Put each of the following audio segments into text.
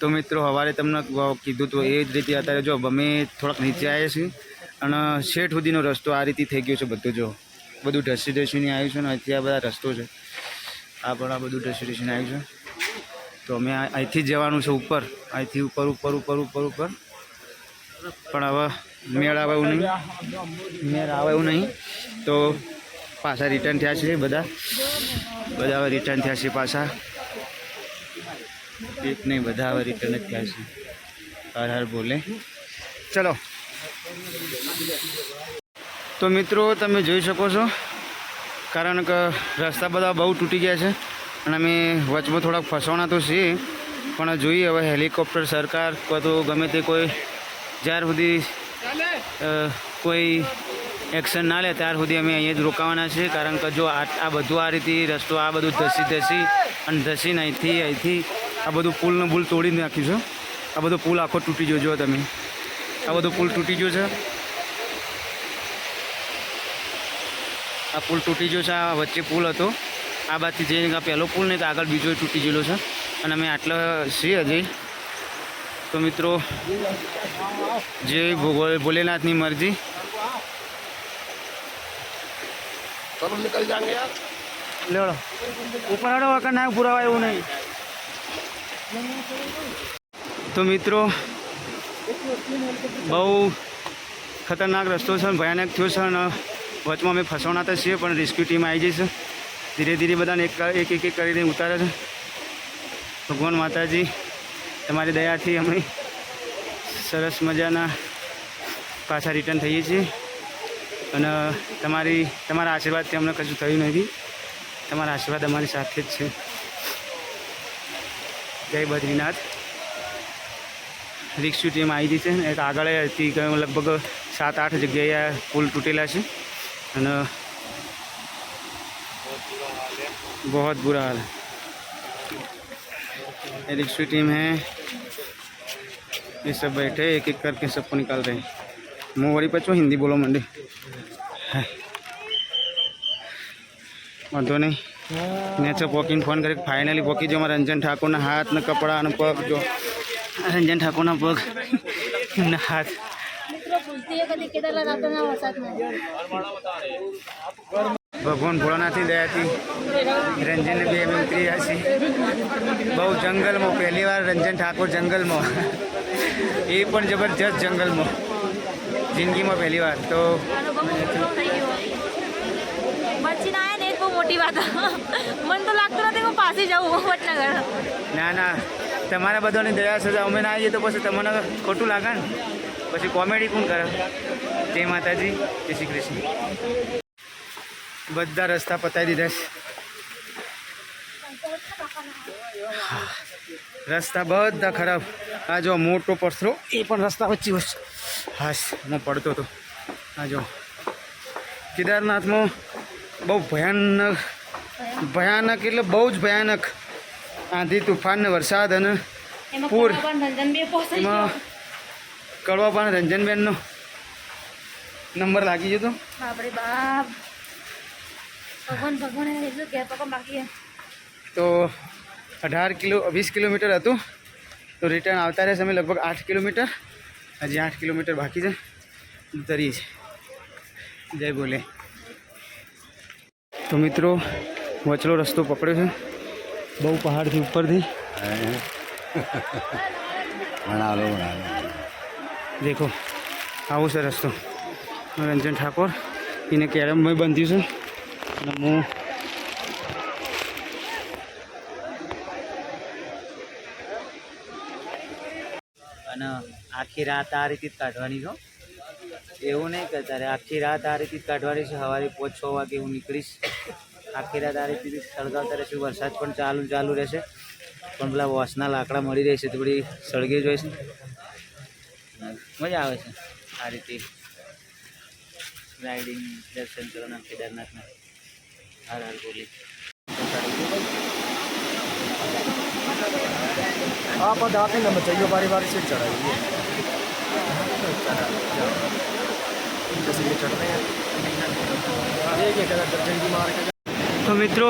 તો મિત્રો સવારે તમને કીધું તો એ જ રીતે અત્યારે જો અમે થોડાક નીચે આવ્યા છીએ અને શેઠ સુધીનો રસ્તો આ રીતે થઈ ગયો છે બધું જો. બધું ઢસી ઢસીને આવ્યું છે ને અહીંથી આ બધા રસ્તો છે. આ પણ આ બધું ઢસી ઢસીને આવ્યું છે. તો અમે અહીંથી જ જવાનું છે ઉપર. અહીંથી ઉપર ઉપર ઉપર ઉપર ઉપર. પણ હવે મેળ આવે એવું નહીં. મેળ આવે એવું નહીં. તો પાછા રિટર્ન થયા છે બધા. બધા હવે રિટર્ન થયા છે પાછા. એક નહીં, બધા હવે રિટર્ન જ થયા છે. હર હર બોલે. ચલો. તો મિત્રો, તમે જોઈ શકો છો, કારણ કે રસ્તા બધા બહુ તૂટી ગયા છે અને અમે વચમાં થોડાક ફસવાના તો છીએ, પણ જોઈએ હવે હેલિકોપ્ટર સરકાર કાં તો ગમે તે કોઈ જ્યાર સુધી કોઈ એક્શન ના લે, ત્યાર સુધી અમે અહીંયા જ રોકાવાના છીએ, કારણ કે જો આ બધું આ રીતે રસ્તો આ બધું ધસી ધસી અને ધસીને અહીંથી અહીંથી આ બધું પુલનું પુલ તોડી નાખ્યું છે. આ બધો પુલ આખો તૂટી ગયો જો તમે. આ બધો પુલ તૂટી ગયો છે. આ પુલ તૂટી ગયો છે આ વચ્ચે પુલ હતો. આ બાજુથી જઈને પહેલો પુલ નહીં તો આગળ બીજો તૂટી ગયેલો છે. અને અમે આટલા છીએ હજી. તો મિત્રો જે ભોલેનાથની મરજી. લેવડો. ઉપર વખત ના પુરાવા એવું નહીં. તો મિત્રો, બહુ ખતરનાક રસ્તો છે ભયાનક થયો છે અને વચમાં અમે ફસવાના તો છીએ, પણ રેસ્ક્યુ ટીમ આવી જઈશ ધીરે ધીરે બધાને એક એક એક કરીને ઉતારે છે. ભગવાન માતાજી, તમારી દયાથી અમે સરસ મજાના પાછા રિટર્ન થઈએ છીએ. અને તમારી, તમારા આશીર્વાદથી અમને કશું થયું નથી. તમારા આશીર્વાદ અમારી સાથે જ છે. જય બદ્રીનાથ રિક્ષુ ટીમ આવી ગઈ છે એક આગળ હતી કે લગભગ સાત આઠ જગ્યાએ પુલ તૂટેલા છે અને बहुत बुरा हाल है ये रिक्शा टीम है ये सब बैठे एक एक करके सबको निकाल रहे हैं मैं वही पचो हिंदी बोलो मंडी है વાંધો નહીં નેચર પોકીને ફોન કરી ફાઇનલી પોકી જો અમારા રંજન ઠાકોરના હાથ ને કપડા અને પગ જો રંજન ઠાકોરના પગ હાથ. ભગવાન ભોળાનાથની દયાથી રંજનને બી અમે ઉતરી રહ્યા છીએ બહુ જંગલમાં પહેલી વાર રંજન ઠાકોર જંગલમાં. એ પણ જબરજસ્ત જંગલમાં. જિંદગીમાં પહેલી વાર. તો બહુ મોટી વાત. મને તો લાગતું નથી હું પાછી જાઉં વડનગર ના ના. તમારા બધાની દયા, સજા. અમે ના આવીએ તો પછી તમને ખોટું લાગે ને? પછી કોમેડી કોણ કરે? જય માતાજી. જય શ્રી કૃષ્ણ. બધા રસ્તા પતાવી દીધા છે. રસ્તા બધા ખરાબ. આ જો મોટો પથરો એ પણ રસ્તા વચ્ચે વચ્ચે. હાશ, હું પડતો હતો આ જો. કેદારનાથમાં બહુ ભયાનક ભયાનક એટલે બહુ જ ભયાનક આંધી તુફાન વરસાદ અને પૂર. એમાં કડવા પણ રંજનબેનનો નંબર લાગી ગયો હતો તો અઢાર કિલો વીસ કિલોમીટર હતું. તો રિટર્ન આવતા રહેશે અમે લગભગ આઠ કિલોમીટર. હજી આઠ કિલોમીટર બાકી છે. ઉતરીએ છીએ. જય બોલે. તો મિત્રો વચલો રસ્તો પકડ્યો છે. બહુ પહાડથી ઉપરથી. દેખો આવો છે રસ્તો. રંજન ઠાકોર એને કેરમમાં બંધ્યું છે. અને હું અને આખી રાત આ રીતે જ કાઢવાની છો? એવું નહીં કે તારે આખી રાત આ રીતે જ કાઢવાની છે સવારે પાંચ છ વાગે હું નીકળીશ આખી રાત આ રીતે જ સળગાવતા રહેશે વરસાદ પણ ચાલુ ને ચાલુ રહેશે પણ પેલા વોસના લાકડા મળી રહેશે તો બધી સળગી જોઈશે મજા આવે છે આ રીતે રાઇડિંગ દર્શન કરવાના કેદારનાથના હાર હાર બોલી आप और दाते नंबर चाहिए बारी बारी से चढ़ाइए जैसे ये चढ़ रहे हैं एक एक अगर दर्जन की मार के તો મિત્રો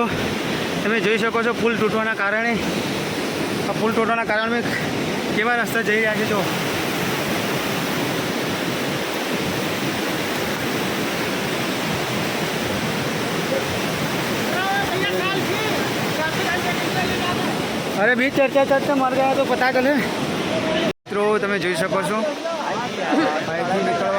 તમે જોઈ શકો છો પુલ તૂટવાના કારણે આ પુલ તૂટવાના કારણે કેવા રસ્તા જઈ રહ્યા છે જો અરે બીચ ચર્ચા ચર્ચા મર ગયા તો પતા ચલે મિત્રો તમે જોઈ શકો છો અહીંથી નીકળવાનું છે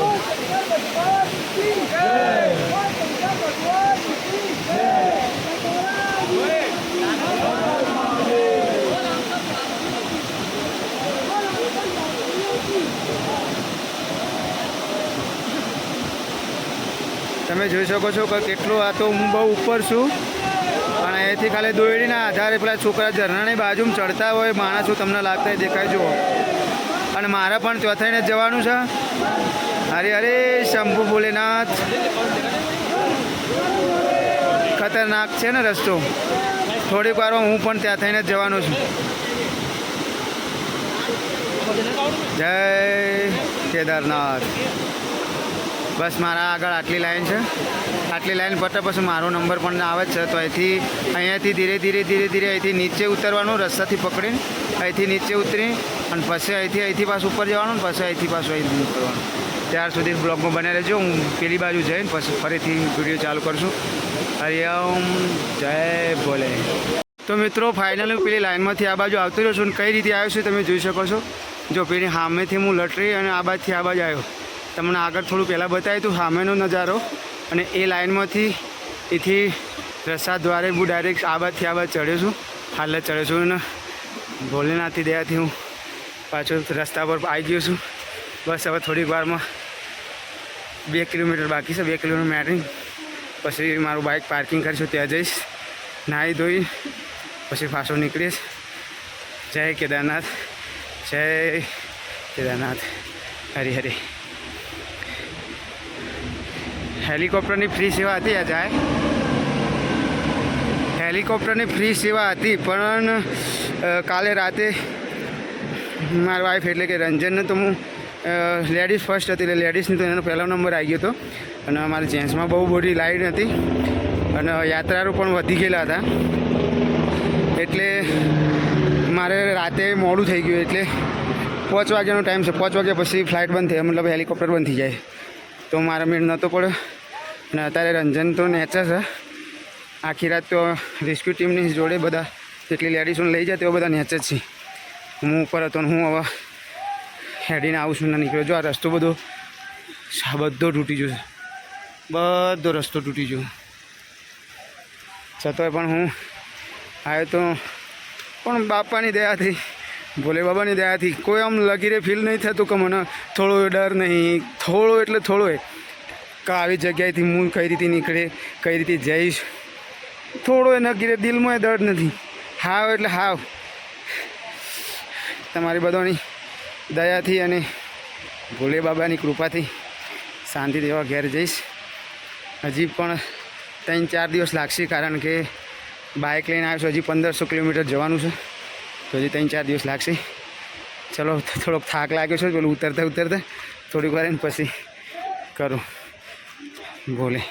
જોઈ શકો છો કે કેટલો આ તો હું બહુ ઉપર છું. અને અહીંથી ખાલી દોરડીના આધારે પેલા છોકરા ઝરણાની બાજુમાં ચડતા હોય, માણસો તમને લાગતા દેખાય, જુઓ. અને મારે પણ ચોથાઈને જવાનું છે. અરે અરે શંભુ ભોલેનાથ. ખતરનાક છે ને રસ્તો? થોડીક વારમાં હું પણ ત્યાં થઈને જવાનો છું. જય કેદારનાથ. બસ મારા આગળ આટલી લાઈન છે. આટલી લાઈન પતે પછી મારો નંબર પણ આવે છે. તો અહીંથી, અહીંયાથી ધીરે ધીરે ધીરે ધીરે અહીંથી નીચે ઉતરવાનું, રસ્તાથી પકડીને અહીંથી નીચે ઉતરી અને પછી અહીંથી અહીંથી પાછું ઉપર જવાનું પછી અહીંથી પાછું અહીંથી નીકળવાનું ત્યાર સુધી બ્લોગમાં બને રહેજો. હું પેલી બાજુ જઈને પછી ફરીથી વીડિયો ચાલુ કરશું. હરિઓમ. જય ભોલે. તો મિત્રો ફાઇનલી પેલી લાઈનમાંથી આ બાજુ આવતો રહ્યો છું અને કઈ રીતે આવ્યો છું તમે જોઈ શકો છો. જો પેલી સામેથી હું લટરી અને આ બાજુથી આ બાજુ આવ્યો. તમને આગળ થોડું પહેલાં બતાવ્યું હતું સામેનો નજારો અને એ લાઇનમાંથી એથી રસ્તા દ્વારે હું ડાયરેક્ટ આ બાજુથી આ બાજુ ચડ્યો છું. હાલ ચડ્યો છું અને ભોલેનાથથી દયાથી હું પાછો રસ્તા પર આવી ગયો છું. બસ હવે થોડીક વારમાં બે કિલોમીટર બાકી છે, બે કિલોમીટર મેરિંગ પછી મારું બાઇક પાર્કિંગ કરીશું, ત્યાં જઈશ. નાહી ધોઈ, પછી પાછો નીકળીશ. જય કેદારનાથ જય કેદારનાથ. હરી હરી. હેલિકોપ્ટરની ફ્રી સેવા હતી આ જાય હેલિકોપ્ટરની ફ્રી સેવા હતી, પણ કાલે રાતે મારી વાઈફ એટલે કે રંજનને તો હું લેડીઝ ફર્સ્ટ હતી, એટલે લેડીઝની તો એનો પહેલો નંબર આવી ગયો હતો. અને અમારે જેન્ટ્સમાં બહુ બધી લાઈટ હતી. અને યાત્રાળુ પણ વધી ગયેલા હતા. એટલે મારે રાતે મોડું થઈ ગયું, એટલે પાંચ વાગ્યાનો ટાઈમ છે. પાંચ વાગ્યા પછી ફ્લાઇટ બંધ થઈ મતલબ હેલિકોપ્ટર બંધ થઈ જાય. તો મારા મેળ નહોતો પડ્યો. અને અત્યારે રંજન તો નેચર છે. આખી રાત તો રેસ્ક્યુ ટીમની જોડે બધા જેટલી લેડીઝોને લઈ જાય તેઓ બધા નેચર છે હું ઉપર હતો હું હવે હેડીને આવું છું ને નીકળ્યો. જો આ રસ્તો બધો બધો તૂટી ગયો બધો રસ્તો તૂટી ગયો. છતાંય પણ હું આવ્યો તો પણ બાપાની દયાથી ભોલે બાબાની દયાથી કોઈ આમ લગીરે ફીલ નહીં થતું કે મને થોડો ડર નહીં. થોડો એટલે થોડો કે આવી જગ્યાએથી હું કઈ રીતે નીકળે, કઈ રીતે જઈશ? થોડો એ નગીરે દિલમાં દર્દ નથી. હાવ એટલે હાવ. તમારી બધાની દયાથી અને ભોલે બાબાની કૃપાથી શાંતિ દેવા ઘેર જઈશ. હજી પણ ત્રણ ચાર દિવસ લાગશે કારણ કે બાઇક લઈને આવ્યો છું. હજી પંદરસો કિલોમીટર જવાનું છે. તો હજી ત્રણ ચાર દિવસ લાગશે. ચલો, થોડોક થાક લાગ્યો છે, પેલું ઉતરતા ઉતરતા થોડીક વાર એને પછી કરું. ભોલે